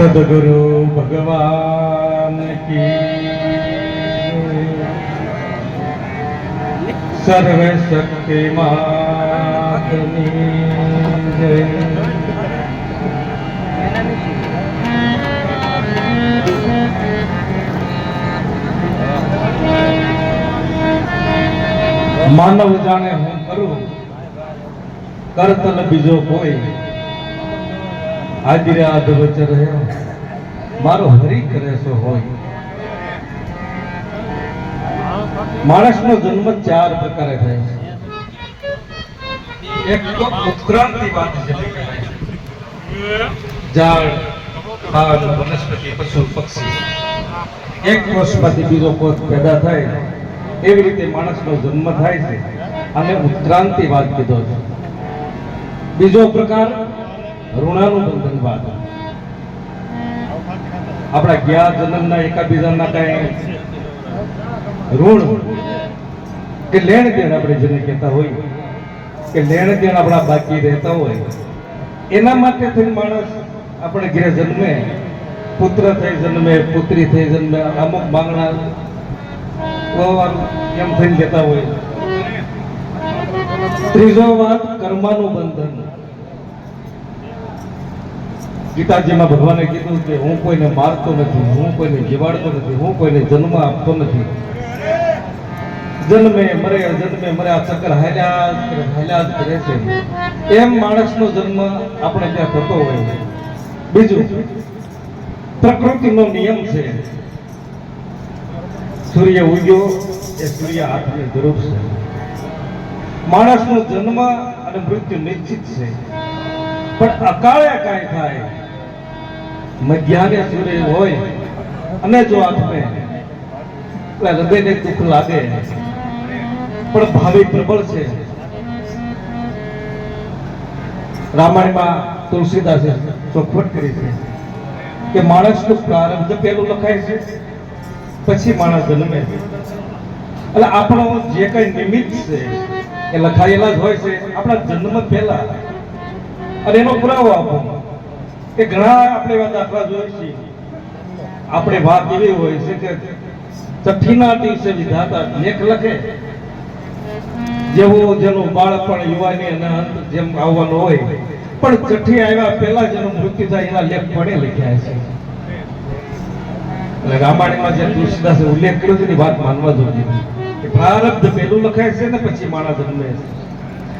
સદગુરુ ભગવાન કી સર્વ શક્તિ માતની માનવ જાણે હું કરું? કરતલ બીજો કોઈ હાજરે અધવચ રહ્યો. મારો હરી કરે છે હોય. માણસનો જન્મ ચાર પ્રકારે થાય છે. એક તો ઉત્ક્રાંતિ વાત છે. ઝાડ પાન વનસ્પતિ, પશુ, પક્ષી. એક કોષમાંથી બીજો કોષ પેદા થાય, એવી રીતે માણસનો જન્મ થાય છે. અને ઉત્ક્રાંતિવાદ કીધો છે. બીજો પ્રકાર ઋણાનુબંધનવાદ આપણા ગયા જન્મના એકાબીજાના કઈ ઋણ કે લેણ દેણ આપણે જેને કહેતા હોય, કે લેણ દેણ આપણા બાકી રહેતા હોય, એના માટે થઈને માણસ આપણે ઘરે જન્મે, પુત્ર થઈ જન્મે, પુત્રી થઈ જન્મે, અમુક માંગણા એમ થઈને કહેતા હોય. ત્રીજો વાત કર્માનું બંધન ગીતાજીમાં ભગવાને કીધું કે હું કોઈને મારતો નથી, હું કોઈને જીવાડતો નથી, હું કોઈને જન્મ આપતો નથી. જન્મે મરે જન્મે મરે, આ ચક્કર હાલ્યા હાલ્યા જ કરે છે. એમ માણસનો જન્મ આપણે ત્યાં થતો હોય છે. બીજું, પ્રકૃતિનો નિયમ છે. સૂર્ય ઉગ્યો, એ સૂર્ય હાથની જરૂર છે. માણસનો જન્મ અને મૃત્યુ નિશ્ચિત છે. પણ અકાળે કાંઈ થાય? મધ્યાને સૂર્ય હોય અને જો હાથમે એટલે હૃદયને દુઃખ લાગે. પણ ભાવિ પ્રબળ છે. રામાયણમાં તુલસીદાસે ચોખવટ કરી છે કે માણસનું પ્રારંભ પહેલું લખાય છે, પછી માણસ જન્મે છે. એટલે આપણો જે કઈ નિમિત્ત છે એ લખાયેલા જ હોય છે. આપણા જન્મ પહેલા અને એનો પુરાવો આપો કે ઘણા આપણે દાખલા જોઈએ છીએ. આપણે વાત એવી હોય છે કે ચઠ્ઠીના દિવસે વિધાતા લેખ લખે. જેવો જેનું બાળપણ યુવાની અને અંત જેમ આવવાનો હોય, પણ ચઠ્ઠી આવ્યા પહેલા જેનું મૃત્યુ થાય, એના લેખ પડે લખ્યા છે. એટલે રામાયણમાં જે તુલસીદાસે ઉલ્લેખ કર્યો છે, એની વાત માનવા જોઈએ કે પ્રારબ્ધ પહેલું લખાય છે ને પછી માણસ જન્મે છે.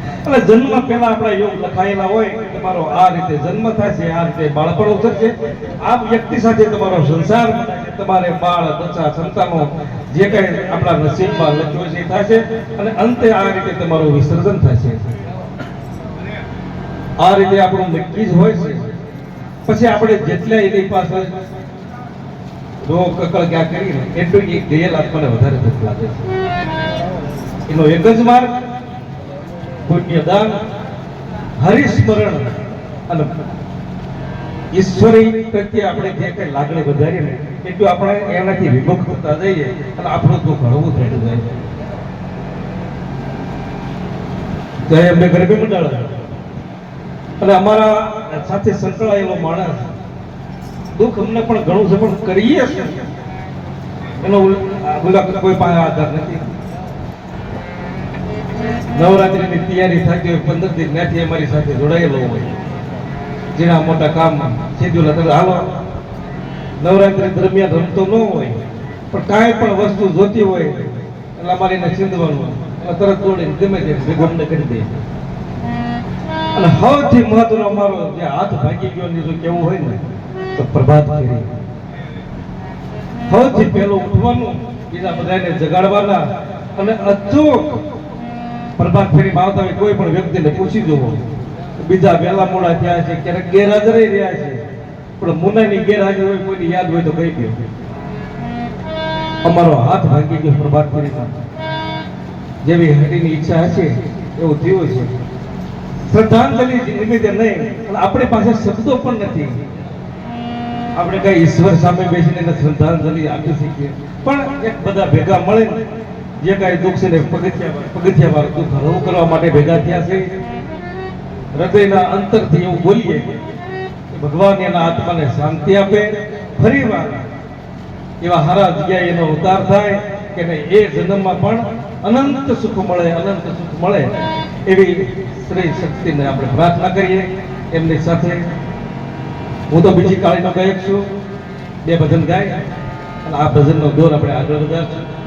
એટલે જન્મ પહેલા આપણા યોગ લખાયેલા હોય તમારો આ રીતે જન્મ છે, આ રીતે બાળપણ ઉતરશે. આ વ્યક્તિ સાથે તમારો સંસાર, તમારે બાળ બચ્ચા સંતાનો જે કઈ આપણા નસીબમાં લખ્યો છે થશે અને અંતે આ રીતે તમારું વિસર્જન થશે આ રીતે આપણું નક્કી જ હોય છે. પછી આપણે જેટલા એની પાસે રોગ, કકળ ક્યાં કરીને એટલું એક ગયેલ આત્માને વધારે દુઃખ લાગે છે. એનો એક જ માર્ગ પુણ્યદાન, હરિસ્મરણ અને ઈશ્વરી પ્રત્યે આપણે જે કઈ લાગણી વધારીએ ને એટલું આપણે એનાથી વિમુખ થતા જઈએ અને આપણું દુઃખ હળવું થતું જાય. ત્યારે અમને ગરબી મંડળ અને અમારા સાથે સંકળાયેલો માણસ દુઃખ અમને પણ ઘણું સફળ કરીએ છીએ. એનો કોઈ પાસે આધાર નથી. નવરાત્રીની તૈયારી થતી પંદર દિન ત્યાંથી અમારી સાથે જોડાયેલો હોય, જેના મોટા કામમાં શેડ્યુલ હતા, હાલો. નવરાત્રી દરમિયાન રમતો ન હોય, પણ કાંઈ પણ વસ્તુ જોતી હોય, એટલે અમારે એને છીંદવાનું તરત દોડીને ગમે તે ભગવાનને કરી દે. અને સૌથી મહત્વનો અમારો જે હાથ ભાગી ગયો ને જો કેવું હોય ને, તો પ્રભાત ફેરી. સૌથી પહેલું ઉઠવાનું, બીજા બધાને જગાડવાના અને અચૂક પ્રભાત ફેરી આવતા કોઈ પણ વ્યક્તિને પૂછી જુઓ બીજા વહેલા મોડા થયા છે, ક્યારેક ગેરહાજર રહ્યા છે. પણ મુનાની ગેરહાજર હોય, કોઈની યાદ હોય તો કહી દો. અમારો હાથ ભાગી ગયો પ્રભાત ફેરીમાં જેવી હટીની ઈચ્છા હશે, એવું થયું છે શ્રદ્ધાંજલિ નિમિત્તે નહીં, પણ આપણી પાસે શબ્દો પણ નથી. આપણે કઈ ઈશ્વર સામે બેસીને શ્રદ્ધાંજલિ આપી શકીએ. પણ એક બધા ભેગા મળે જે કાંઈ દુઃખ છે ને પગથિયા પગથિયા વાળું દુઃખ હળવું કરવા માટે ભેગા થયા છે. હૃદયના અંતરથી એવું બોલીએ ભગવાન એના આત્માને શાંતિ આપે. ફરી વાર એવા હારા જગ્યાએ એનો ઉતાર થાય કે નહીં, એ જન્મમાં પણ અનંત સુખ મળે, અનંત સુખ મળે એવી શ્રી શક્તિને આપણે પ્રાર્થના કરીએ. એમની સાથે હું તો બીજી કાળીનો ગાયક છું. બે ભજન ગાય અને આ ભજનનો દોર આપણે આગળ વધારશું.